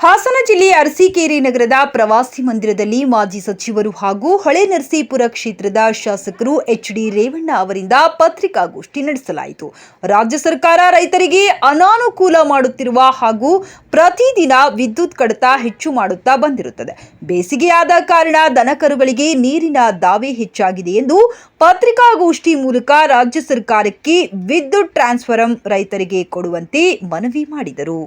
ಹಾಸನ ಜಿಲ್ಲೆಯ ಅರಸೀಕೆರೆ ನಗರದ ಪ್ರವಾಸಿ ಮಂದಿರದಲ್ಲಿ ಮಾಜಿ ಸಚಿವರು ಹಾಗೂ ಹಳೆ ನರಸೀಪುರ ಕ್ಷೇತ್ರದ ಶಾಸಕರು ಎಚ್ ಡಿ ರೇವಣ್ಣ ಅವರಿಂದ ಪತ್ರಿಕಾಗೋಷ್ಠಿ ನಡೆಸಲಾಯಿತು. ರಾಜ್ಯ ಸರ್ಕಾರ ರೈತರಿಗೆ ಅನಾನುಕೂಲ ಮಾಡುತ್ತಿರುವ ಹಾಗೂ ಪ್ರತಿದಿನ ವಿದ್ಯುತ್ ಕಡಿತ ಹೆಚ್ಚು ಮಾಡುತ್ತಾ ಬಂದಿರುತ್ತದೆ. ಬೇಸಿಗೆಯಾದ ಕಾರಣ ದನಕರುಗಳಿಗೆ ನೀರಿನ ದಾವೆ ಹೆಚ್ಚಾಗಿದೆ ಎಂದು ಪತ್ರಿಕಾಗೋಷ್ಠಿ ಮೂಲಕ ರಾಜ್ಯ ಸರ್ಕಾರಕ್ಕೆ ವಿದ್ಯುತ್ ಟ್ರಾನ್ಸ್ಫರಂ ರೈತರಿಗೆ ಕೊಡುವಂತೆ ಮನವಿ ಮಾಡಿದರು.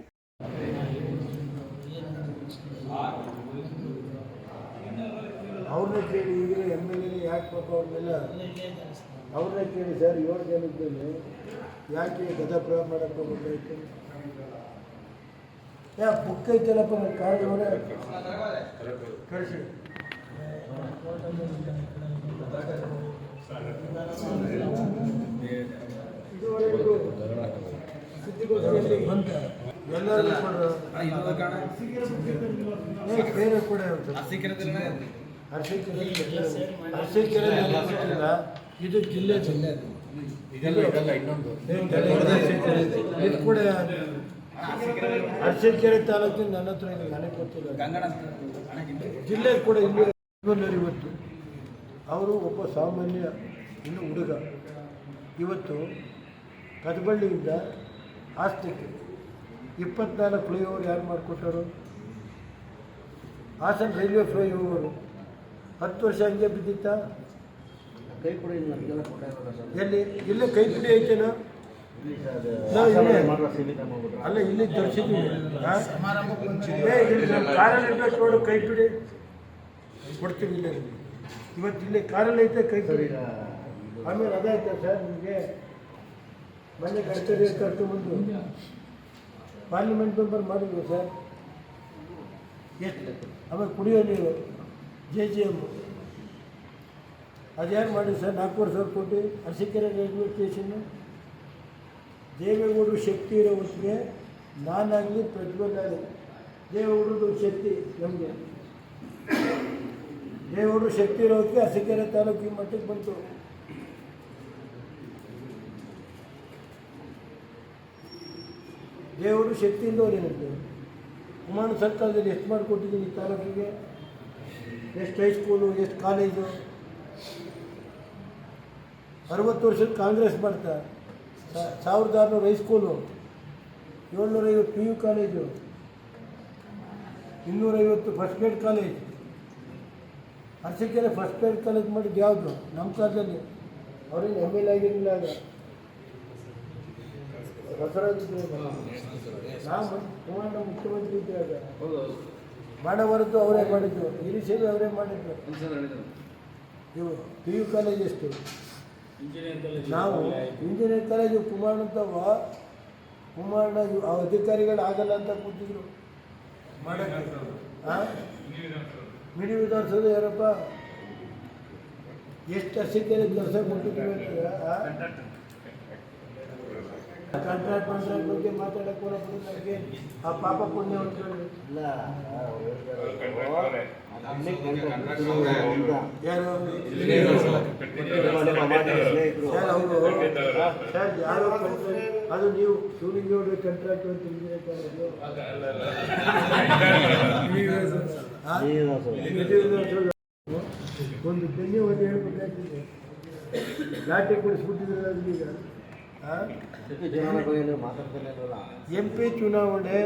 ಅವ್ರನ್ನ ಕೇಳಿ ಈಗಲೇ ಎಂ ಎಲ್ ಎ ಯಾಕೆ ಪಾಪ ಅವ್ರನ್ನೆಲ್ಲ? ಅವ್ರನ್ನ ಕೇಳಿ ಸರ್ ಏಳು ಜನದಲ್ಲಿ ಯಾಕೆ ಗದ ಪ್ರಯೋಗ ಮಾಡಕ್ಕೆ ಹೋಗ್ಬೇಕಾಯ್ತು? ಯಾ ಬುಕ್ ಐತಲ್ಲಪ್ಪ ನನ್ನ ಕಾರ್ಡ್ ಅವರೇ. ಕಳಿಸಿ. ಇದುವರೆಗೂ ಸುದ್ದಿಗೋಷ್ಠಿಯಲ್ಲಿ. ಏ, ಬೇರೆ ಕೂಡ ಅರಸೀಕೆರೆ ಅರಸೀಕೆರೆ ಇದು ಜಿಲ್ಲೆ ಜಿಲ್ಲೆ ಇದು ಕೂಡ ಅರಸೀಕೆರೆ ತಾಲೂಕಿನ ನನ್ನ ಹತ್ರ ಇದೆ ನನಗೆ ಗೊತ್ತಿಲ್ಲ ಜಿಲ್ಲೆ ಕೂಡ ಇಲ್ಲಿ ಇವತ್ತು ಅವರು ಒಬ್ಬ ಸಾಮಾನ್ಯ ಇನ್ನು ಹುಡುಗ ಇವತ್ತು ಕದಬಳ್ಳಿಯಿಂದ ಆಸ್ತಿಗೆ ಇಪ್ಪತ್ನಾಲ್ಕು ಫ್ಲೈಓವರ್ ಯಾರು ಮಾಡಿಕೊಟ್ಟರು? Hassan railway flyover. ಹತ್ತು ವರ್ಷ ಹಂಗೆ ಬಿದ್ದಿತ್ತ? ಕೈ ಕೊಡಿ ಇಲ್ಲ ನಮಗೆಲ್ಲ ಕೊಟ್ಟ ಇರೋಲ್ಲ ಸರ್. ಎಲ್ಲಿ? ಇಲ್ಲೇ ಕೈ ಪಿಡಿ ಐತೇನೋ ನಾವು ಇಲ್ಲೇ- ಅಲ್ಲ ಇಲ್ಲಿ ತರಿಸಿದ್ದೀವಿ. ಕಾರಲ್ಲಿ ಇರ್ಬೇಕು ನೋಡು ಕೈ ಪಿಡಿ ಕೊಡ್ತೀವಿ ಇಲ್ಲೇ. ಇವತ್ತು ಇಲ್ಲಿ ಕಾರಲ್ಲಿ ಐತೆ ಕೈ ಪಿಡಿ ಆಮೇಲೆ ಅದಾಯ್ತ ಸರ್ ನಿಮಗೆ? ಮೊನ್ನೆ ಕರ್ತವ್ಯ ಕರ್ಕೊಂಡ್ಬಂದು ಪಾರ್ಲಿಮೆಂಟ್ ಮೆಂಬರ್ ಮಾಡಿದ್ವಿ ಸರ್? ಎಷ್ಟು ಆಮೇಲೆ ಕುಡಿಯೋ ನೀರು. ಜೆ ಜಿ ಎಂ ಅದ್ಯಾರು ಮಾಡಿ ಸರ್? ನಾಲ್ಕೂವರೆ ಸಾವಿರ ಕೋಟಿ, ಅರಸೀಕೆರೆ ರೈಲ್ವೆ ಸ್ಟೇಷನ್ನು. ದೇವೇಗೌಡರು ಶಕ್ತಿ ಇರೋ ಹೊತ್ತಿಗೆ ನಾನಾಗಲಿ ಪ್ರಜ್ವಲ್ ದೇವೇಗೌಡರದು ಶಕ್ತಿ ನಮಗೆ. ದೇವೇಗೌಡರು ಶಕ್ತಿ ಇರೋ ಹೊತ್ತಿಗೆ ಅರಸೀಕೆರೆ ತಾಲೂಕು ಮಟ್ಟಕ್ಕೆ ಬಂತು. ದೇವರು ಶಕ್ತಿಯಿಂದ ಅವ್ರೇನಂತೆ ಕುಮಾರ ಸರ್ಕಾರದಲ್ಲಿ ಎಷ್ಟು ಮಾಡಿಕೊಟ್ಟಿದ್ದೀನಿ ಈ ತಾಲೂಕಿಗೆ? ಎಷ್ಟು ಹೈಸ್ಕೂಲು ಎಷ್ಟು ಕಾಲೇಜು ಅರವತ್ತು ವರ್ಷದ ಕಾಂಗ್ರೆಸ್ ಸಾ- ಸಾವಿರದ ಆರುನೂರು ಹೈಸ್ಕೂಲು ಏಳ್ನೂರೈವತ್ತು ಪಿ ಯು ಕಾಲೇಜು ಇನ್ನೂರೈವತ್ತು first grade college Arsikere first grade college ಮಾಡಿದ್ದು ಯಾವುದು? ನಮ್ಮ ಕಾಲದಲ್ಲಿ. ಅವರಿಗೆ ಎಂ ಎಲ್ ಆಗಿರಲಿಲ್ಲ ಆಗ. ಬಸವರಾಜಿದ್ರು ನಾವು ಮುಖ್ಯಮಂತ್ರಿ ಇದ್ದಾಗ. ಮಾಡಬಾರದು ಅವರೇ ಮಾಡಿದ್ದು ಇಂಗ್ಲೀಷಲ್ಲಿ ಅವರೇ ಮಾಡಿದ್ದು. ಇವು ಪಿ ಯು ಕಾಲೇಜ್ ಎಷ್ಟು? ನಾವು ಇಂಜಿನಿಯರಿಂಗ್ ಕಾಲೇಜು ಕುಮಾರ್ ಅಂತವ ಕುಮಾರನ ಅಧಿಕಾರಿಗಳು ಆಗಲ್ಲ ಅಂತ ಕೂತಿದ್ರು. ಮಿಡಿ ವಿಧಾನಸೌಧ. ಯಾರಪ್ಪ? ಎಷ್ಟು ಅಸಿಕೆರೆ ಕೆಲಸ ಕೊಟ್ಟಿದ್ರು ಅಂತಂದ್ರೆ ಕಾಂಟ್ರಾಕ್ಟ್ ಕಾಂಟ್ರಾಕ್ಟ್ ಬಗ್ಗೆ ಮಾತಾಡಕ್ಕೆ ನನಗೆ ಆ ಪಾಪ ಪುಣ್ಯ ಅಂತೇಳಿ ಇಲ್ಲ ಯಾರು? ಸರ್ ಯಾರೋ ಅದು ನೀವು ಶಿವಲಿಂಗೇಗೌಡರ ಕಾಂಟ್ರಾಕ್ಟ್ ಅಂತ? ಒಂದು ಧನ್ಯವಾದ ಹೇಳ್ಬೇಕಾಗ್ತದೆ ಹೇಳ್ಬೇಕಾಗ್ತಿದೆ ಲಾಟಿ ಕೊಡಿಸ್ಬಿಟ್ಟಿದ್ರೆ ಈಗ ಎಂ ಪಿ ಚುನಾವಣೆ.